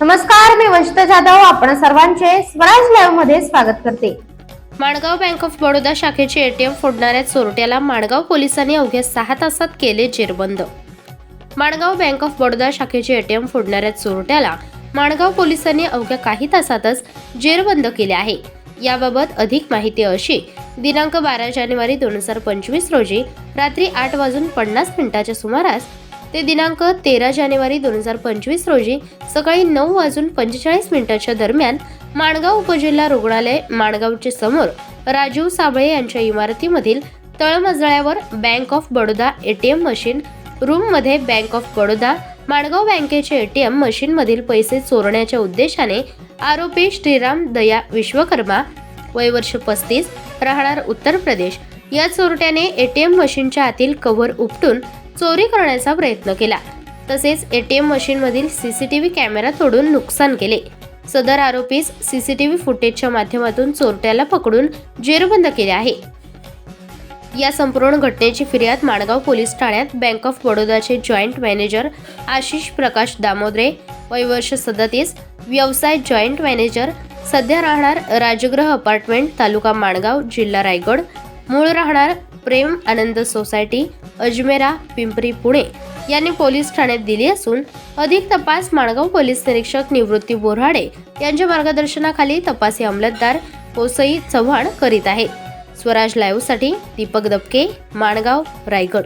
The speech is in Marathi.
नमस्कार मी वंशिता जाधव. आपण सर्वांचे स्वराज लाईव्हमध्ये स्वागत करते. माणगाव बँक ऑफ बडोदा शाखेचे एटीएम फोडणाऱ्या चोरट्याला माणगाव पोलिसांनी अवघ्या सहा तासात केले जेरबंद. माणगाव बँक ऑफ बडोदा शाखेचे एटीएम फोडणाऱ्या चोरट्याला माणगाव पोलिसांनी अवघ्या काही तासातच जेरबंद केले आहे. याबाबत अधिक माहिती अशी दिनांक बारा जानेवारी दोन हजार पंचवीस रोजी रात्री आठ वाजून पन्नास मिनिटाच्या सुमारास ते दिनांक तेरा जानेवारी दोन हजार पंचवीस रोजी सकाळी नऊ वाजून पंचेचाळीस मिनिटाच्या दरम्यान माणगाव उपजिल्हा रुग्णालय माणगावचे समोर राजीव साबळे यांच्या इमारतीमधील तळमजळ्यावर bank of Baroda ATM machine रूममध्ये बँक ऑफ बडोदा माणगाव बँकेचे एटीएम मशीनमधील पैसे चोरण्याच्या उद्देशाने आरोपी श्रीराम दया विश्वकर्मा वय वर्ष पस्तीस राहणार उत्तर प्रदेश या चोरट्याने एटीएम मशीनच्या आतील कव्हर उपटून चोरी करण्याचा प्रयत्न केला. तसेच एटीएम मशीनमधील C C T V camera तोडून नुकसान केले. सदर आरोपीस सी सी टी व्ही फुटेजच्या माध्यमातून चोरट्याला पकडून जेरबंद केले आहे. या संपूर्ण घटनेची फिर्याद माणगाव पोलीस ठाण्यात बँक ऑफ बडोदाचे जॉईंट मॅनेजर आशिष प्रकाश दामोदरे वयवर्ष सदतीस व्यवसाय जॉईंट मॅनेजर सध्या राहणार राजगृह अपार्टमेंट तालुका माणगाव जिल्हा रायगड मूळ राहणार प्रेम आनंद सोसायटी अजमेरा पिंपरी पुणे यांनी पोलीस ठाण्यात दिली असून अधिक तपास माणगाव पोलीस निरीक्षक निवृत्ती बोराडे यांच्या मार्गदर्शनाखाली तपासी अंमलदार पोसई चव्हाण करीत आहेत स्वराज लाईव्हसाठी दीपक दबके माणगाव रायगड.